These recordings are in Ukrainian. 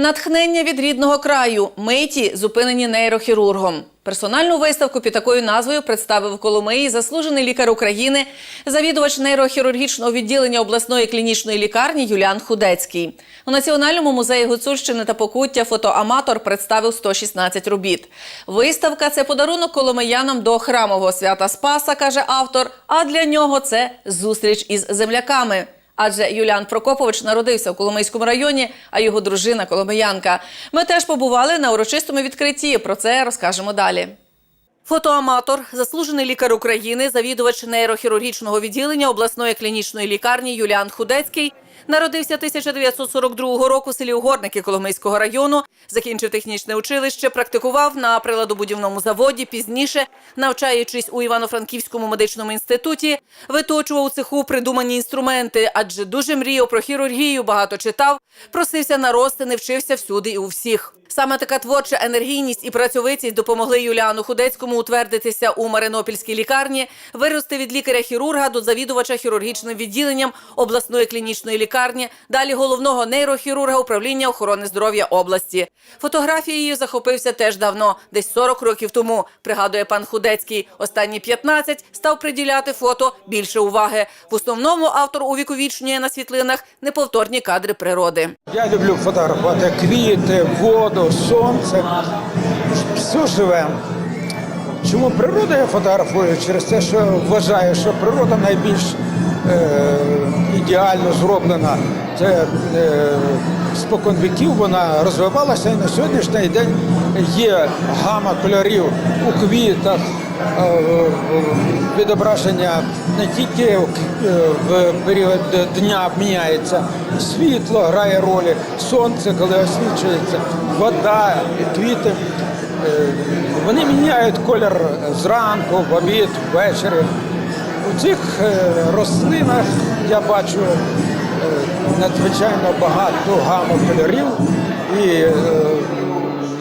Натхнення від рідного краю миті зупинені нейрохірургом. Персональну виставку під такою назвою представив в Коломиї заслужений лікар України, завідувач нейрохірургічного відділення обласної клінічної лікарні Юліан Худецький. У Національному музеї Гуцульщини та Покуття фотоаматор представив 116 робіт. Виставка це подарунок коломиянам до храмового свята Спаса, каже автор. А для нього це зустріч із земляками. Адже Юліан Прокопович народився в Коломийському районі, а його дружина Коломиянка. Ми теж побували на урочистому відкритті. Про це розкажемо далі. Фотоаматор, заслужений лікар України, завідувач нейрохірургічного відділення обласної клінічної лікарні Юліан Худецький. Народився 1942 року в селі Угорники Коломийського району. Закінчив технічне училище, практикував на приладобудівному заводі. Пізніше, навчаючись у Івано-Франківському медичному інституті, виточував у цеху придумані інструменти, адже дуже мріяв про хірургію, багато читав, просився на рости, не вчився всюди і у всіх. Саме така творча енергійність і працьовитість допомогли Юліану Худецькому утвердитися у Маринопільській лікарні, вирости від лікаря-хірурга до завідувача хірургічним відділенням обласної клінічної лікарні, далі головного нейрохірурга управління охорони здоров'я області. Фотографією захопився теж давно, десь 40 років тому. Пригадує пан Худецький. Останні 15 став приділяти фото більше уваги. В основному автор увіковічнює на світлинах неповторні кадри природи. Я люблю фотографувати квіти, воду, сонце, все живе. Чому природу я фотографую? Через те, що вважаю, що природа найбільш е, ідеально зроблена. Це е, спокон віків вона розвивалася і на сьогоднішній день є гама кольорів у квітах, е, відображення не тільки в- е, період дня міняється, світло грає ролі, сонце, коли освічується, вода, квіти. Е, Вони міняють колір зранку, в обід, ввечері. У цих рослинах я бачу надзвичайно багато гаму кольорів і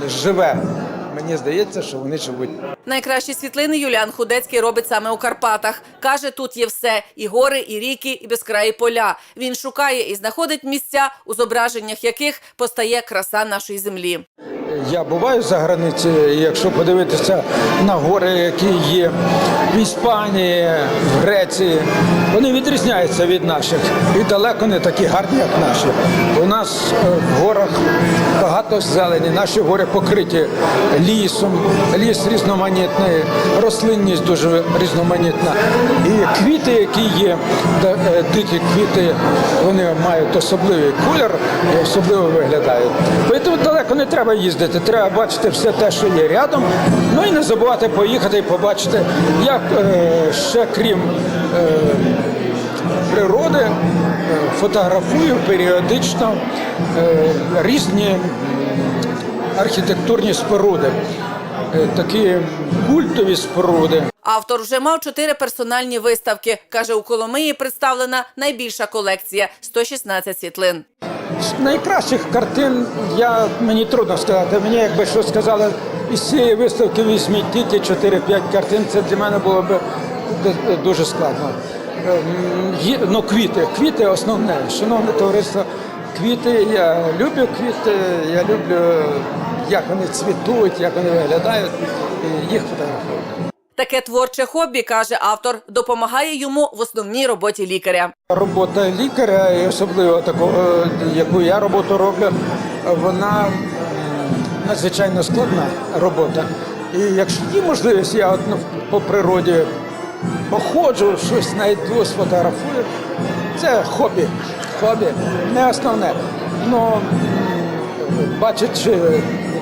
живе. Мені здається, що вони живуть. Найкращі світлини Юліан Худецький робить саме у Карпатах. Каже, тут є все: і гори, і ріки, і безкраї поля. Він шукає і знаходить місця, у зображеннях яких постає краса нашої землі. Я буваю за границею, і якщо подивитися на гори, які є в Іспанії, в Греції, вони відрізняються від наших і далеко не такі гарні, як наші. У нас е, в горах багато зелені, наші гори покриті лісом, ліс різноманітний, рослинність дуже різноманітна. І квіти, які є, е, дикі квіти, вони мають особливий колір і особливо виглядають. Тому далеко не треба їздити, треба бачити все те, що є рядом. Ну і не забувати поїхати і побачити, як е, ще крім е, природи, фотографую періодично е, різні архітектурні споруди, е, такі культові споруди. Автор вже мав чотири персональні виставки. Каже, у Коломиї представлена найбільша колекція 116 світлин. З найкращих картин я мені трудно сказати. Мені якби що сказали, із цієї виставки візьміть тільки 4-5 картин, це для мене було б дуже складно. Ем, Ну, квіти, квіти основне. Шановне товариство, квіти, я люблю квіти, я люблю, як вони цвітуть, як вони виглядають, і їх фотографувати. Таке творче хобі, каже автор, допомагає йому в основній роботі лікаря. Робота лікаря, і особливо такого, яку я роботу роблю, вона надзвичайно складна робота. І якщо є можливість, я от, ну, по природі походжу, щось знайду, сфотографую. Це хобі. Хобі, не основне. Ну, бачачи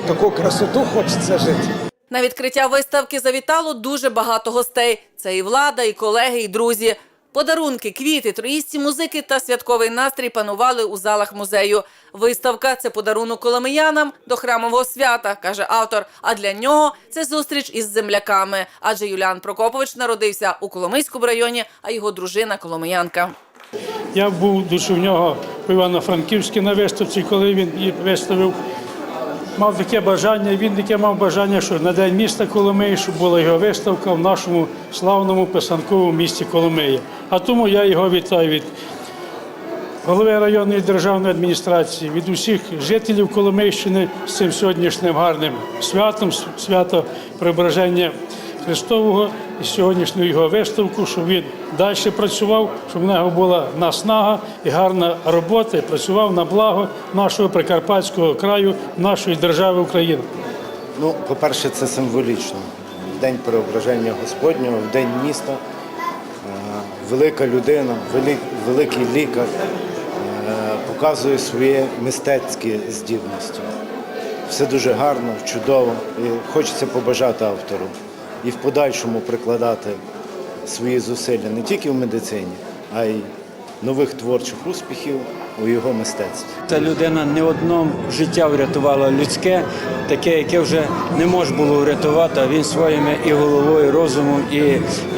таку красоту, хочеться жити. На відкриття виставки завітало дуже багато гостей. Це і влада, і колеги, і друзі. Подарунки, квіти, троїсті музики та святковий настрій панували у залах музею. Виставка це подарунок коломиянам до храмового свята, каже автор. А для нього це зустріч із земляками. Адже Юліан Прокопович народився у Коломийському районі, а його дружина коломиянка. Я був дуже в нього в Івано-Франківській на виставці, коли він її виставив. Мав таке бажання, він таке мав бажання, що на день міста Коломиї, щоб була його виставка в нашому славному писанковому місті Коломиї. А тому я його вітаю від голови районної державної адміністрації, від усіх жителів Коломийщини з цим сьогоднішнім гарним святом, свято Преображення Христового і сьогоднішню його виставку, щоб він далі працював, щоб в нього була наснага і гарна робота, і працював на благо нашого Прикарпатського краю, нашої держави України. Ну, по-перше, це символічно. День преображення Господнього, в день міста. Е, Велика людина, великий лікар е, показує свої мистецькі здібності. Все дуже гарно, чудово. І хочеться побажати автору і в подальшому прикладати свої зусилля не тільки в медицині, а й нових творчих успіхів у його мистецтві. Ця людина не одно життя врятувала людське, таке, яке вже не можна було врятувати, а він своїми і головою, і розумом, і,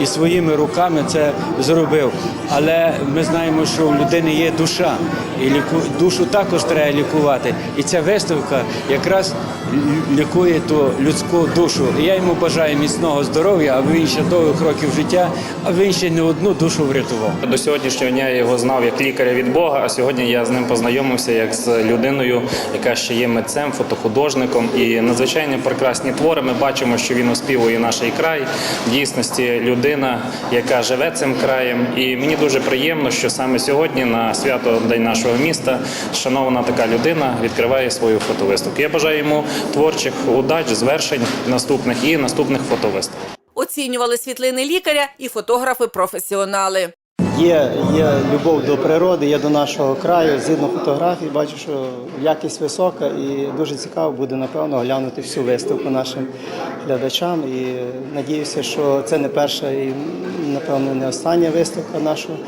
і своїми руками це зробив. Але ми знаємо, що у людини є душа, і ліку, душу також треба лікувати. І ця виставка якраз лікує ту людську душу. І я йому бажаю міцного здоров'я, аби він ще довгих років життя, аби він ще не одну душу врятував. До сьогоднішнього дня я його знав як лікаря від Бога, а сьогодні я з ним познайомився як з людиною, яка ще є митцем, фотохудожником. І надзвичайно прекрасні твори. Ми бачимо, що він оспівує наш край. В дійсності людина, яка живе цим краєм. І мені дуже приємно, що саме сьогодні, на свято День нашого міста, шанована така людина відкриває свою фотовиставку. Я бажаю йому творчих удач, звершень наступних і наступних фотовиставок. Оцінювали світлини лікаря і фотографи-професіонали. Є, є любов до природи, є до нашого краю. Згідно фотографій, бачу, що якість висока і дуже цікаво буде, напевно, глянути всю виставку нашим глядачам. І надіюся, що це не перша і, напевно, не остання виставка нашого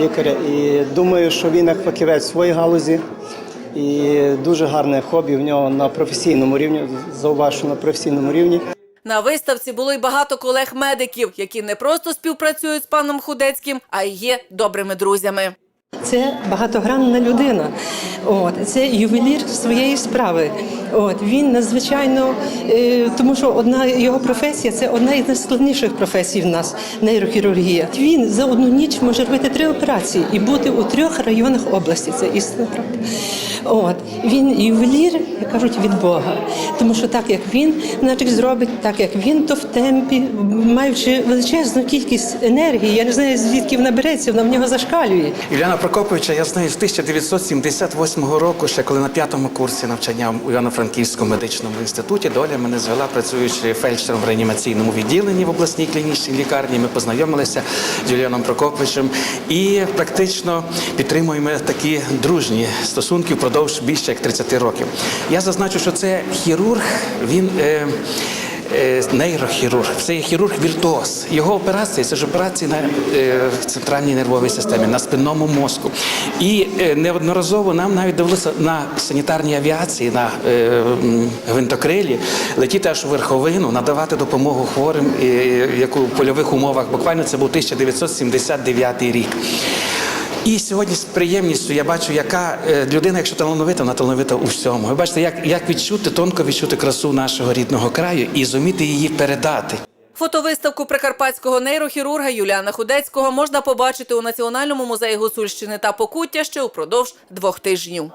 лікаря. І думаю, що він як фахівець в своїй галузі. І дуже гарне хобі в нього на професійному рівні, зауважу на професійному рівні. На виставці було й багато колег-медиків, які не просто співпрацюють з паном Худецьким, а й є добрими друзями. Це багатогранна людина. От це ювелір своєї справи. От він надзвичайно, е, тому що одна його професія це одна із найскладніших професій в нас нейрохірургія. Він за одну ніч може робити три операції і бути у трьох районах області. Це істина правда. От він ювелір, як кажуть, від Бога. Тому що так як він значить, зробить, так як він, то в темпі, маючи величезну кількість енергії, я не знаю звідки вона береться, вона в нього зашкалює. Юліана Прокоповича я знаю з 1978 року, ще коли на п'ятому курсі навчання у Івано-Франківському медичному інституті. Доля мене звела, працюючи фельдшером в реанімаційному відділенні в обласній клінічній лікарні. Ми познайомилися з Юліаном Прокоповичем і практично підтримуємо такі дружні стосунки впродовж більше як 30 років. Я зазначу, що це хірург. Він е, нейрохірург, це є хірург-віртуоз. Його операції це ж операції на е, центральній нервовій системі, на спинному мозку. І е, неодноразово нам навіть довелося на санітарній авіації, на е, гвинтокрилі летіти аж у верховину, надавати допомогу хворим, е, як у польових умовах. Буквально це був 1979 рік. І сьогодні з приємністю я бачу, яка е, людина, якщо талановита, вона талановита у всьому. Ви бачите, як, як відчути, тонко відчути красу нашого рідного краю і зуміти її передати. Фотовиставку прикарпатського нейрохірурга Юліана Худецького можна побачити у Національному музеї Гуцульщини та Покуття ще упродовж двох тижнів.